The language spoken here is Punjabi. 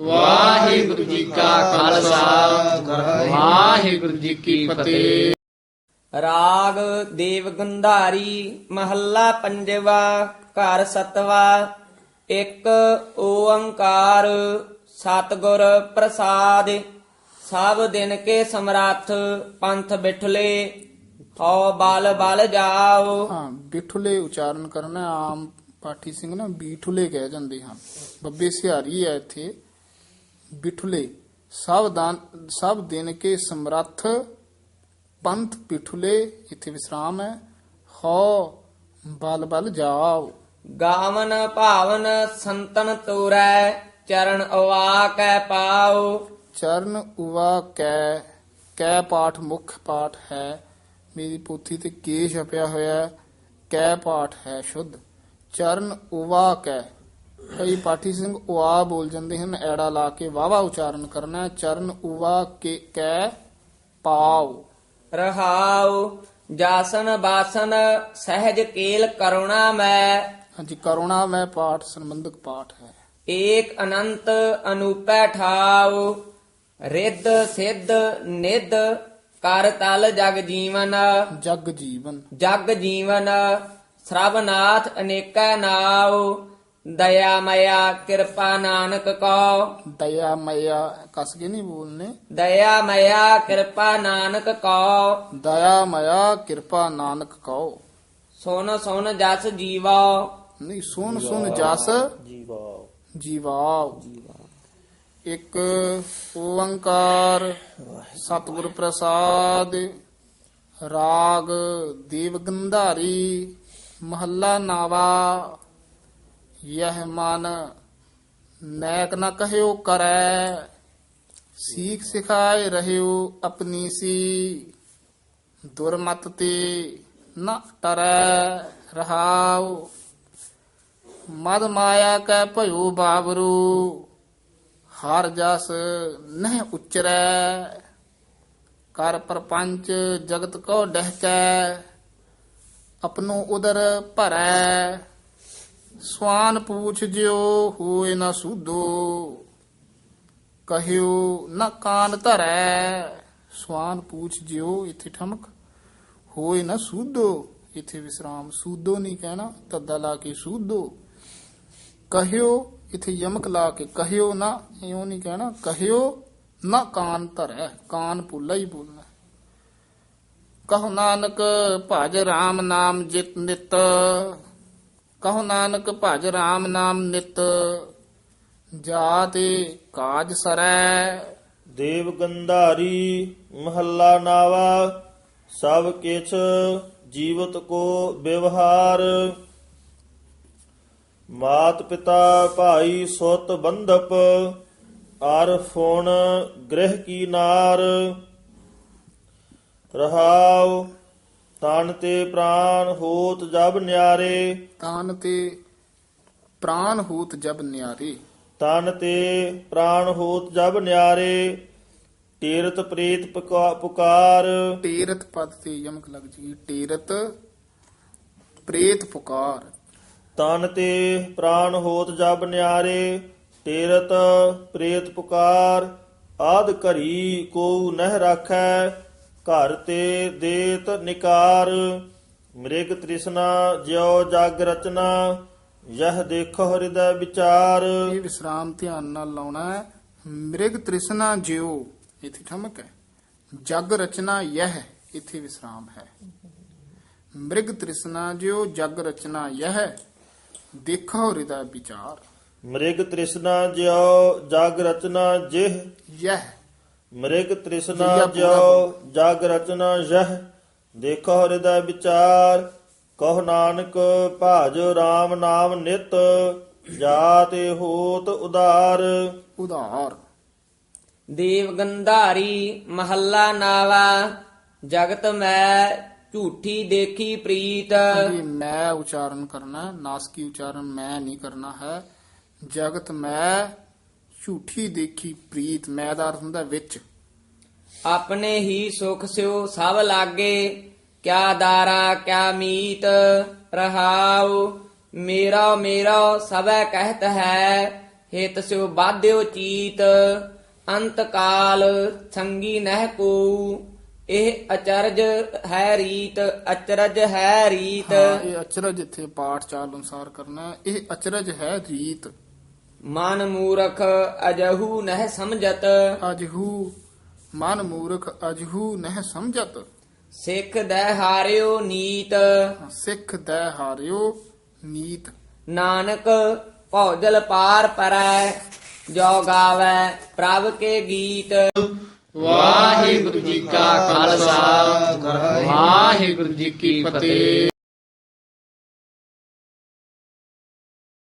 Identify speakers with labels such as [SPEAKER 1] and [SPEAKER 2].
[SPEAKER 1] ਵਾਹਿਗੁਰੂ ਜੀ ਕਾ ਖਾਲਸਾ। ਵਾਹਿਗੁਰੂ ਜੀ ਕੀ ਫਤਿਹ।
[SPEAKER 2] ਰਾਗ ਦੇਵ ਗੰਧਾਰੀ, ਮਹੱਲਾ ਪੰਜਵਾ, ਘਰ ਸਤਵਾ। ਇੱਕ ਓੰਕਾਰ, ਸਤਿਗੁਰ ਪ੍ਰਸਾਦ। ਸਭ ਦਿਨ ਕੇ ਸਮਰੱਥ, ਪੰਥ ਬਿਠਲੇ। ਹਉ ਬਲ ਬਲ ਜਾਓ।
[SPEAKER 3] ਹਾਂ, ਬਿਠੁਲੇ ਉਚਾਰਨ ਕਰਨਾ, ਆਮ ਪਾਠੀ ਸਿੰਘ ਨਾ ਬੀਠੁਲੇ ਕਹਿ ਜਾਂਦੇ ਹਨ। ਬੱਬੇ ਸਿਹਾਰੀ ਹੈ ਇੱਥੇ। ਬਿਠੁਲੇ ਸਭ ਦਾਨ ਸਭ ਦਿਨ ਕੇ ਸਮਰੱਥ ਪੰਥ ਬਿਠੁਲੇ ਇੱਥੇ ਵਿਸਰਾਮ ਹੈ ਹੋ ਬਲ ਬਲ ਜਾਓ
[SPEAKER 2] ਗਾਵਨ ਭਾਵਨ ਸੰਤਨ ਤੋਰੈ ਚਰਨ ਅਵਾਕੈ ਪਾਉ
[SPEAKER 3] ਚਰਨ ਉਵਾ ਕੈ ਕੈ ਪਾਠ ਮੁੱਖ ਪਾਠ ਹੈ ਮੇਰੀ ਪੋਥੀ ਤੇ ਕੇ ਛਪਿਆ ਹੋਇਆ ਹੈ। ਕੈ ਪਾਠ ਹੈ ਸ਼ੁੱਧ ਚਰਨ ਉਵਾ ਕੈ ਕਈ ਪਾਠੀ ਸਿੰਘ ਉਆ ਬੋਲ ਜਾਂਦੇ ਹਨ ਐੜਾ ਲਾ ਕੇ ਵਾਵਾ ਉਚਾਰਨ ਕਰਨਾ ਹੈ। ਚਰਨ ਉਵਾ ਕੇ ਕੈ ਪਾਉ
[SPEAKER 2] ਰਹਾਉ ਜਾਸਨ ਬਾਸਨ ਸਹਿਜ ਕੇਲ ਕਰੁਣਾ ਮੈਂ।
[SPEAKER 3] ਹਾਂਜੀ ਕਰੁਣਾ ਮੈਂ ਪਾਠ ਸੰਬੰਧਕ ਪਾਠ ਹੈ।
[SPEAKER 2] ਏਕ ਅਨੰਤ ਅਨੂਪੈ ਠਾਉ ਰਿੱਧ ਸਿੱਧ ਨਿੱਧ ਕਰ ਤਲ ਜਗ ਜੀਵਨ।
[SPEAKER 3] ਜਗ ਜੀਵਨ।
[SPEAKER 2] ਜਗ ਜੀਵਨ ਸਰਬਨਾਥ ਅਨੇਕਾ ਨਾਉ ਦਇਆ ਮਇਆ ਕਿਰਪਾ ਨਾਨਕ ਕੋ
[SPEAKER 3] ਦਇਆ ਮਇਆ ਕਸ ਕੇ ਨਹੀਂ ਬੋਲਨੇ
[SPEAKER 2] ਦਇਆ ਮਇਆ ਕਿਰਪਾ ਨਾਨਕ ਕੋ
[SPEAKER 3] ਦਇਆ ਮਇਆ ਕਿਰਪਾ ਨਾਨਕ ਕਉ
[SPEAKER 2] ਸੁਨ ਸੁਨ ਜਸ ਜੀਵਾ
[SPEAKER 3] ਨਹੀਂ ਸੁਨ ਸੁਨ ਜਸ ਜੀਵਾਉ ਇੱਕ ਓੰਕਾਰ ਸਤਿਗੁਰ ਪ੍ਰਸਾਦ ਰਾਗ ਦੇਵ ਗੰਧਾਰੀ ਮਹੱਲਾ ਨਾਵਾ ਯਹ ਮਨ ਨੈਕ ਨ ਕਹਿਓ ਕਰੈ ਸੀਖ ਸਿਖਾਏ ਰਹਿਓ ਆਪਣੀ ਸੀ ਦੁਰਮਤ ਤੇ ਨ ਟਰੈ ਰਹਾਉ ਮਦ ਮਾਇਆ ਕੈ ਭਇਓ ਬਾਬਰੂ ਹਰ ਜਸ ਨਹਿ ਉਚਰੈ ਕਰ ਪਰਪੰਚ ਜਗਤ ਕੋ ਡਹਿਕੈ ਆਪਣੋ ਉਦਰ ਭਰੈ ਸਵਾਨ ਪੂਛ ਜਿਓ ਹੋਏ ਨ ਸੂਦੋ ਕਹਿਓ ਨ ਕਾਨ ਧਰੈ ਸਵਾਨ ਪੂਛ ਜਿਓ ਇਥੇ ਠਮਕ ਹੋਏ ਨ ਸੂਦੋ ਇਥੇ ਵਿਸਰਾਮ ਸੂਦੋ ਨਹੀਂ ਕਹਿਣਾ ਤੱਦਾ ਲਾ ਕੇ ਸੂਦੋ ਕਹਿਓ ਇਥੇ ਯਮਕ ਲਾ ਕੇ ਕਹਿਓ ਨਾ ਇਉਂ ਨਹੀਂ ਕਹਿਣਾ ਕਹਿਓ ਨਾ ਕਾਨ ਧਰੈ ਕਾਨ ਪੁੱਲਾ ਹੀ ਬੋਲਣਾ ਕਹੋ ਨਾਨਕ ਭਜ RAM ਨਾਮ ਜਿਤ ਨਿਤ ਕਹੋ ਨਾਨਕ ਭਜ RAM ਨਾਮ ਨਿਤ, ਜਾਤੇ ਕਾਜ ਸਰੈ।
[SPEAKER 4] ਦੇਵ ਗੰਧਾਰੀ ਮਹੱਲਾ ਨਾਵਾ, ਸਭ ਕਿਛ ਜੀਵਤ ਕੋ ਵਿਵਹਾਰ। ਮਾਤ ਪਿਤਾ ਭਾਈ ਸੁਤ ਬੰਧਪ ਆਰ ਫੋਨ ਗ੍ਰਹਿ ਕੀ ਨਾਰ। ਰਹਾਉ ਤਨ ਤੇ ਪ੍ਰਾਨ ਹੋਤ ਜਬ ਨਿਆਰੇ।
[SPEAKER 3] ਤਾਨ ਤੇ ਪ੍ਰਾਨ ਹੂਤ ਜਬ ਨਿਆਰੇ।
[SPEAKER 4] ਤਨ ਤੇ ਪ੍ਰਾਨ ਹੋਤ ਜਬ ਨਿਆਰੇ। ਤੀਰਤ ਪ੍ਰੀਤ ਪੁਕਾ- ਪੁਕਾਰ।
[SPEAKER 3] ਟੇਰਤ ਪਦ ਤੇ ਯਮਕ ਲੱਗ ਜੀ। ਟੇਰਤ ਪ੍ਰੇਤ ਪੁਕਾਰ।
[SPEAKER 4] ਤਨ ਤੇ ਪ੍ਰਾਨ ਹੋਤ ਜਬ ਨਿਆਰੇ। ਤੀਰਤ ਪ੍ਰੇਤ ਪੁਕਾਰ। ਆਦ ਘਰੀ ਕੋ ਨਹਿ ਰਾਖੈ। ਘਰ ਤੇ ਦੇਤ ਨਿਕਾਰ ਮ੍ਰਿਗ ਤ੍ਰਿਸ਼ਨਾ ਜਿਉ ਜਗ ਰਚਨਾ ਯਹ ਦੇਖੋ ਹਿਰਦੈ ਵਿਚਾਰ।
[SPEAKER 3] ਇਹ ਵਿਸਰਾਮ ਧਿਆਨ ਨਾਲ ਲਾਉਣਾ ਹੈ। ਮ੍ਰਿਗ ਤ੍ਰਿਸ਼ਨਾ ਜਿਉ ਇਥੇ ਠਮਕ ਹੈ। ਜਗ ਰਚਨਾ ਯਹ ਇਥੇ ਵਿਸਰਾਮ ਹੈ। ਮ੍ਰਿਗ ਤ੍ਰਿਸ਼ਨਾ ਜਿਉ ਜਗ ਰਚਨਾ ਯਹ ਦੇਖੋ ਹਿਰਦਾ ਵਿਚਾਰ।
[SPEAKER 4] ਮ੍ਰਿਗ ਤ੍ਰਿਸ਼ਨਾ ਜਿਉ ਜਗ ਰਚਨਾ ਜਿਹ।
[SPEAKER 3] ਯਹ
[SPEAKER 4] ਮ੍ਰਿਗ ਤ੍ਰਿਸ਼ਨਾ ਜਿਉ ਜਗ ਰਚਨਾ ਯਹ ਦੇਖੋ ਹਿਰਦੈ ਵਿਚਾਰ ਕਹ ਨਾਨਕ ਭਾਜ RAM ਨਾਮ ਨਿਤ ਜਾਤੇ ਹੋਤ ਉਦਾਰ।
[SPEAKER 3] ਉਧਾਰ
[SPEAKER 2] ਦੇਵ ਗੰਧਾਰੀ ਮਹੱਲਾ ਨਾਵਾ ਜਗਤ ਮੈਂ ਝੂਠੀ ਦੇਖੀ ਪ੍ਰੀਤ।
[SPEAKER 3] ਇਹ ਮੈਂ ਉਚਾਰਨ ਕਰਨਾ ਨਾਸਕੀ ਉਚਾਰਨ ਮੈਂ ਨਹੀਂ ਕਰਨਾ ਹੈ। ਜਗਤ ਮੈਂ ਝੂਠੀ ਦੇਖੀ ਪ੍ਰੀਤ ਮੈਂ ਦਾ ਅਰਥ ਹੁੰਦਾ ਵਿੱਚ
[SPEAKER 2] ਆਪਣੇ ਹੀ ਸੁਖ ਸਿਓ ਸਭ ਲਾਗੇ ਕਿਆ ਦਾਰਾ ਕਿਆ ਮੀਤ ਰਹਾਉ ਮੇਰਾ ਮੇਰਾ ਸਭੈ ਕਹਿਤ ਹੈ ਹੇਤ ਸਿਓ ਬਾਧਿਓ ਚੀਤ ਅੰਤ ਕਾਲ ਸੰਗੀ ਨਹਿ ਕੋ ਇਹ ਅਚਰਜ ਹੈ ਰੀਤ ਅਚਰਜ ਹੈ ਰੀਤ
[SPEAKER 3] ਹਾਂ, ਇਹ ਅਚਰਜ ਇੱਥੇ ਪਾਠ ਚਾਲ ਅਨੁਸਾਰ ਕਰਨਾ ਹੈ। ਇਹ ਅਚਰਜ ਹੈ ਰੀਤ
[SPEAKER 2] ਮਨ ਮੂਰਖ ਅਜਹੂ ਨਹਿ ਸਮਝਤ।
[SPEAKER 3] ਅਜਹੂ ਮਨ ਮੂਰਖ ਅਜਹੂ ਨਹਿ ਸਮਝਤ।
[SPEAKER 2] ਸਿੱਖ ਦੈ ਹਾਰਿਓ ਨੀਤ।
[SPEAKER 3] ਸਿੱਖ ਦੈ ਹਾਰਿਓ ਨੀਤ।
[SPEAKER 2] ਨਾਨਕ ਭੌਜਲ ਪਾਰ ਪਰੈ ਜੋ ਗਾਵੈ ਪ੍ਰਭ ਕੇ ਗੀਤ।
[SPEAKER 1] ਵਾਹਿਗੁਰੂ ਜੀ ਕਾ ਖਾਲਸਾ ਵਾਹਿਗੁਰੂ ਜੀ ਕੀ ਫਤਿਹ।